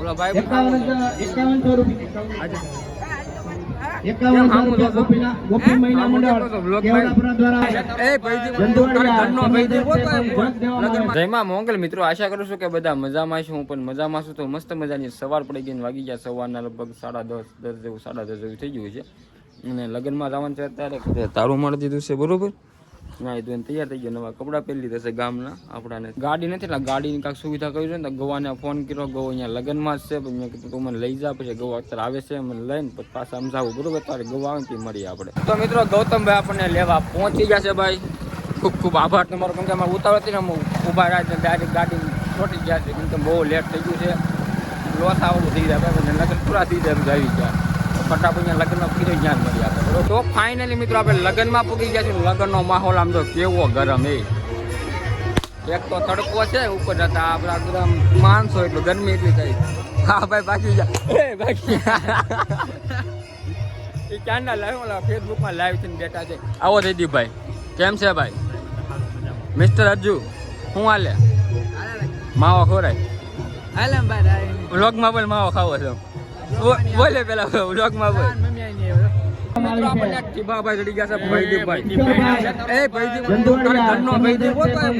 ઓલા ભાઈ જયમાં મોંગલ મિત્રો આશા કરું છું કે બધા મજામાં છું હું પણ મજામાં છું. તો મસ્ત મજાની સવાર પડી ગઈ ને વાગી ગયા સવારના લગભગ સાડા દસ દસ જેવું સાડા દસ જેવું થઈ ગયું છે. અને લગ્નમાં જવાનું છે અત્યારે તારું મળી દીધું છે બરોબર? ના એ તૈયાર થઈ નવા કપડાં પહેરી લીધા ગામના આપણાને. ગાડી નથી, એટલે ગાડીની કાંઈક સુવિધા કરી છે ને ગવાને ફોન કર્યો, ગવો અહીંયા લગ્નમાં છે, પછી મેં તું મને લઈ જા, પછી ગવા અત્યારે આવે છે મને લઈને, પછી પાછા સમજાવું બરોબર? તારે ગવા આવે મળીએ આપણે. તો મિત્રો ગૌતમભાઈ આપણને લેવા પહોંચી ગયા છે ભાઈ. ખૂબ ખૂબ આભાર તમારો. કે અમારે ઉતાવળ હતી ને, અમે ઊભા રહ્યા ડાયરેક્ટ ગાડી છોટી ગયા છે. કેમ બહુ લેટ થઈ ગયું છે. લોસ આવડું થઈ જાય ને લગ્ન પૂરા થઈ જાય આવી ગયા. ફટાફટ અહીંયા લગ્નમાં ફીરે જ્ઞાન મળી આપણે. તો ફાઇનલી મિત્રો આપણે લગ્નમાં પૂગી ગયા છે લગ્નનો માહોલ આમ તો કેવો ગરમ એ. એક તો તડકો છે ઉપર જતા આપણા ગરમ માણસો એટલું ગરમી એટલી થઈ. હા ભાઈ બાકી જા એ બાકી એ ક્યાંના લાઈવ ઓલા ફેસબુકમાં લાઈવ થઈને બેઠા છે. આવો જયદીપભાઈ. કેમ છે ભાઈ? મિસ્ટર અજ્જુ શું હાલે? માવો ખોરાય હાલે વ્લોગમાં પણ માવો ખાવો છો. બોલે પેલા વ્લોગમાં બોલ. મિત્રો આપણને ટીબાભાઈ ચડી ગયા છે ભૈદીપભાઈ. એ ભૈદીપ, ઘરનો ભૈદીપ બોલ એમ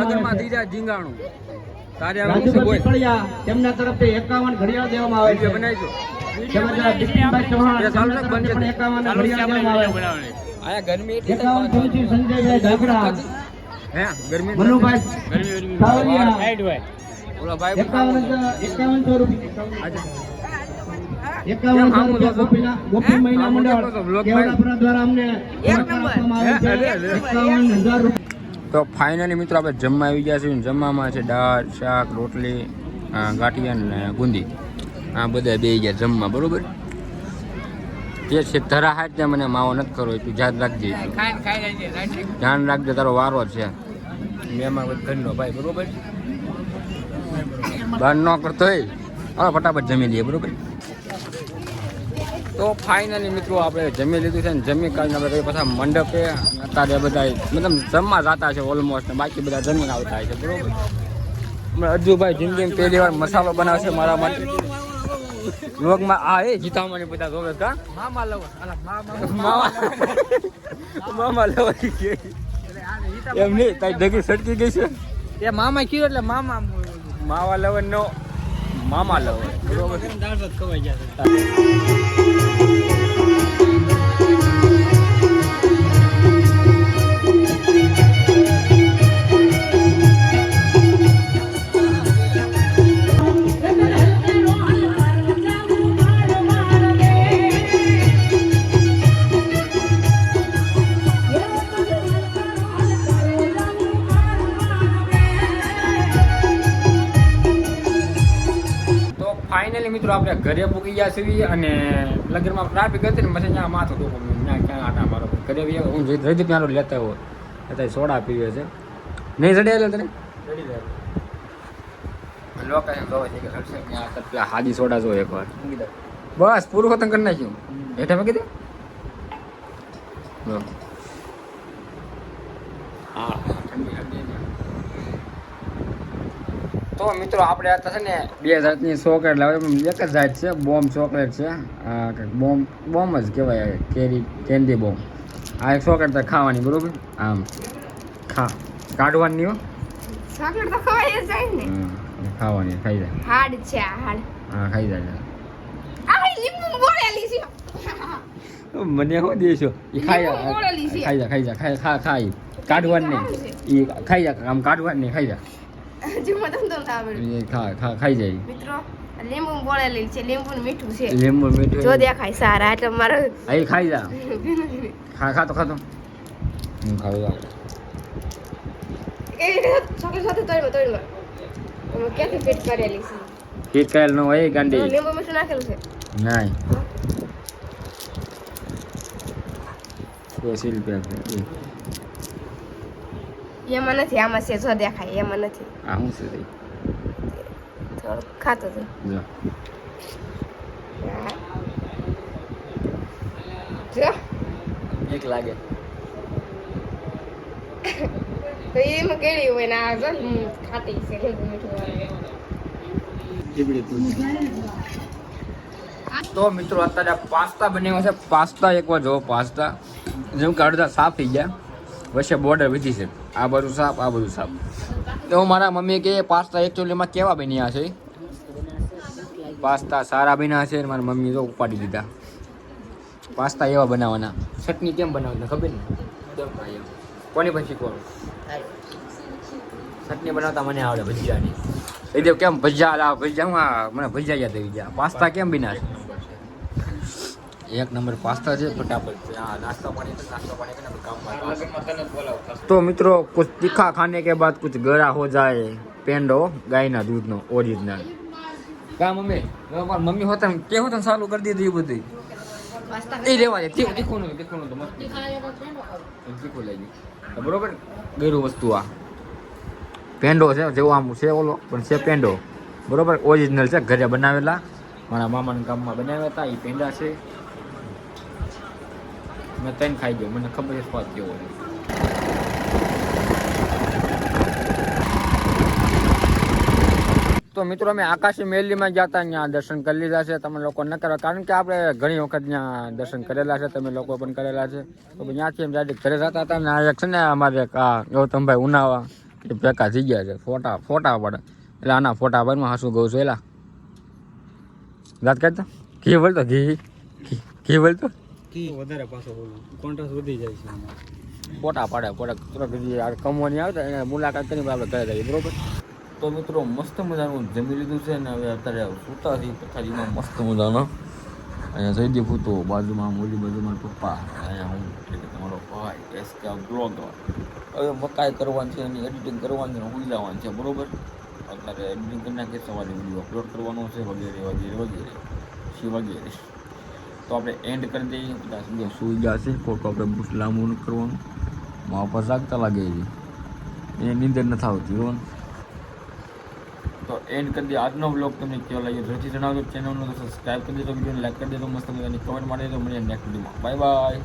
લગ્નમાં થઈ જાય ઝીંગાણું. તારે તેમના તરફથી એકાવન ઘડિયાળ દેવામાં આવે છે. બનાવીશું. ગરમી સંજયભાઈ ઝાકડા હે ગરમી મનુભાઈ સાવલિયા. ઓલા ભાઈ એકાવન હજાર એકાવનસો રૂપિયા. આજે એકાવન રૂપિયા ગોપીના ગોપી મહિલા મંડળ. હું જોતો હતો, કેવડાપુરા દ્વારા અમને પુરસ્કાર આપવામાં આવે હે, છે અરે, અરે. એકાવન હજાર તો ફાઇનલી મિત્રો આપણે જમવા આવી ગયા છીએ. જમવામાં છે દાળ શાક રોટલી ગાંઠિયા ને ગુંદી. આ બધા બે ગયા જમવા બરોબર? જે છે ધરા હાથ ત્યાં મને માવો નથી કરો તું ધ્યાન રાખજે. ધ્યાન રાખજે તારો વારો છે. મહેમાન ઘરનો ભાઈ બરોબર? બાર ન કરતો હોય. હવે ફટાફટ જમી લઈએ બરોબર? તો ફાઇનલી મિત્રો આપણે જમી લીધું છે ને જમી કાઢીને આપણે પછી મંડપે અત્યારે બધા મતલબ જમવા જતા છે ઓલમોસ્ટ ને બાકી બધા જમીને આવતા છે બરોબર? હમણાં અજુભાઈ જિંદગી પહેલી વાર મસાલો બનાવશે મારા માટે. લોગમાં આ એ જીતામાની બધા જોવે કા મામા લવ મામા મામા લવ એમ નહીં તારી ડગી સટકી ગઈ છે? એ મામા કીધું એટલે મામા માવા લવન નો મામા લવન બરોબર? ખવાઈ ગયા તો ફાઇનલી મિત્રો આપણે ઘરે પૂકી ગયા છીએ અને લગ્નમાં ટ્રાફિક હતી ને પછી ત્યાં માથું ડોકો ત્યાં ક્યાં આટા મારો. ઘરે બી હું રજી પ્યારો લેતા હોય અત્યારે સોડા પીવે છે. નહીં ચડે એટલે તને? લોકેશન જોવે છે કે હર્ષે ત્યાં પેલા હાજી સોડા જો એકવાર બસ પૂરું ખતમ કરી નાખ્યું. એટલે મેં કીધું જો. હા ઠંડી ઠંડી છે. તો મિત્રો આપણે આ ને બે જાતની ચોકલેટ લાવે એક જ જાત છે બોમ્બ ચોકલેટ છે. બોમ્બ બોમ્બ જ કહેવાય કેરી કેન્ડી બોમ્બ આ એક ચોકલેટ તો ખાવાની બરોબર? આમ ખા કાઢવાની હો. ચોકલેટ તો ખવાય જાય ને. ખાવાની ખાઈ જાય હાડ છે હાડ. હા ખાઈ જાય આ લીંબુ બોળેલી છે. મને શું દેશો એ ખાઈ ખાઈ જા ખાઈ જા ખાઈ ખા ખાઈ. કાઢવાની એ ખાઈ જા આમ કાઢવાની નહીં ખાઈ જા હજુ મને ધંધો ના આવડ્યો ખા ખાઈ જાય. મિત્રો લીંબુ બોળેલી છે લીંબુ ને મીઠું છે. લીંબુ મીઠું જો દેખાય સારા એટલે મારે હા ખાઈ જા. ખા ખાતો ખાતો હું ખાવું આપણે કેવી રીતે ચોકલેટ સાથે તોડમાં તોડમાં ક્યાંથી ફિટ કરેલી છે? ફીટ કરેલ નો હોય ગાંડી. લીંબુ મીઠું નાખેલું છે? એસી રૂપિયા છે એ. એમાં નથી આમાં છે જો દેખાય એમાં નથી. આ શું છે તે? થોડુંક ખાતો તો જો. જો. એક લાગે. તો એમાં કેળી હોય ને આ જો ખાતી છે લીંબુ મીઠું તો મિત્રો અત્યારે પાસ્તા બન્યો છે. પાસ્તા એકવાર જો પાસ્તા. જેમ કે અડધા સાફ થઈ ગયા. વચ્ચે બોર્ડર વીધી છે. આ બધું સાપ, આ બધું સાપ. તો મારા મમ્મી કે પાસ્તા એકચ્યુઅલીમાં કેવા બન્યા છે? પાસ્તા સારા બન્યા છે મારી મમ્મી તો ઉપાડી દીધા. પાસ્તા એવા બનાવવાના. ચટણી કેમ બનાવવાના ખબર ને કોની પછી કોણ ચટણી બનાવતા મને આવડે ભજીયાની. એ કેમ ભજીયા લાવ ભજીયામાં મને ભજીયા યાદ આવી ગયા. પાસ્તા કેમ બન્યા છે? એક નંબર પાસ્તા છે ફટાફટ નાસ્તા પાણી નાસ્તા પાણી તો મિત્રો કુછ તીખા ખાને કે બાદ કુછ ગળા હો જાય પેંડો ગાયના દૂધનો ઓરિજિનલ. કા મમ્મી? મારી મમ્મી હોતા કેવું તને સારું કરી દીધું એ બધું એ રેવા તીખું તીખું તીખું તો મસ્ત. તીખું લઈ ગયું બરોબર ગયરું વસ્તુ આ. પેંડો છે જેવો આમ છે ઓલો પણ છે પેંડો. બરોબર? ઓરિજિનલ છે ઘરે બનાવેલા. મારા મામાના ગામમાં બનાવ્યા હતા એ પેંડા છે. મેં ત્રણ ખાઈ ગયો મને ખબર છે સ્વાદ કેવો તો મિત્રો અમે આકાશી મેલીમાં ગયા હતા, ત્યાં દર્શન કરી લીધા છે. તમે લોકો ન કરો, કારણ કે આપણે ઘણી વખત ત્યાં દર્શન કરેલા છે, તમે લોકો પણ કરેલા છે. તો ત્યાંથી એમ ડાયરેક્ટ ઘરે જતા હતા ને આ છે ને અમારે ગૌતમભાઈ ઉનાવા, એ ભેગા થઈ ગયા છે. ફોટા ફોટા પડે. એટલે આના ફોટા બનમાં હાસું ગઉં છું. એલા. વાત કરતા? ઘી બોલતો? ઘી, ઘી- ઘી બોલતો વધારે પાછો કોન્ટ્રાસ્ટ વધી જાય છે. ફોટા પાડે ફોટા તરત આ કમવાની આવે તો એને મુલાકાત કરીને આપણે ઘરે જઈએ બરોબર? તો મિત્રો મસ્ત મજાનું જમી લીધું છે ને હવે અત્યારે સૂતા છીએ પથારીમાં મસ્ત મજાનો. અહીંયા જયદી પૂતો બાજુમાં મોલી બાજુમાં પપ્પા. અહીંયા હું એટલે તમારો ભાઈ એસ કે બ્લોગ હવે મકાઈ કરવાની છે એની એડિટિંગ કરવાની છે હુઈ જવાનું છે બરોબર? અત્યારે એડિટિંગ કરી નાખીએ સવારે વીડિયો અપલોડ કરવાનો છે વગેરે વગેરે વગેરે. શી વગેરે. તો આપણે એન્ડ કરી દઈએ. બધા સમજો સુઈ ગયા છે. ફોટો આપણે લાંબુ કરવાનું. મા પર જાગતા લાગે છે. એને નીંદર નથી આવતી રોન તો એન્ડ કરી દઈએ. આજનો બ્લોગ તમને કેવો લાગ્યો? જરૂરથી જણાવજો. ચેનલનો સબસ્ક્રાઈબ કરી દેજો. વિડીયોને લાઈક કરી દેજો. મસ્ત મજાની કમેન્ટ ಮಾಡಿ દેજો. મને નેક્સ્ટ વિડીયોમાં બાય બાય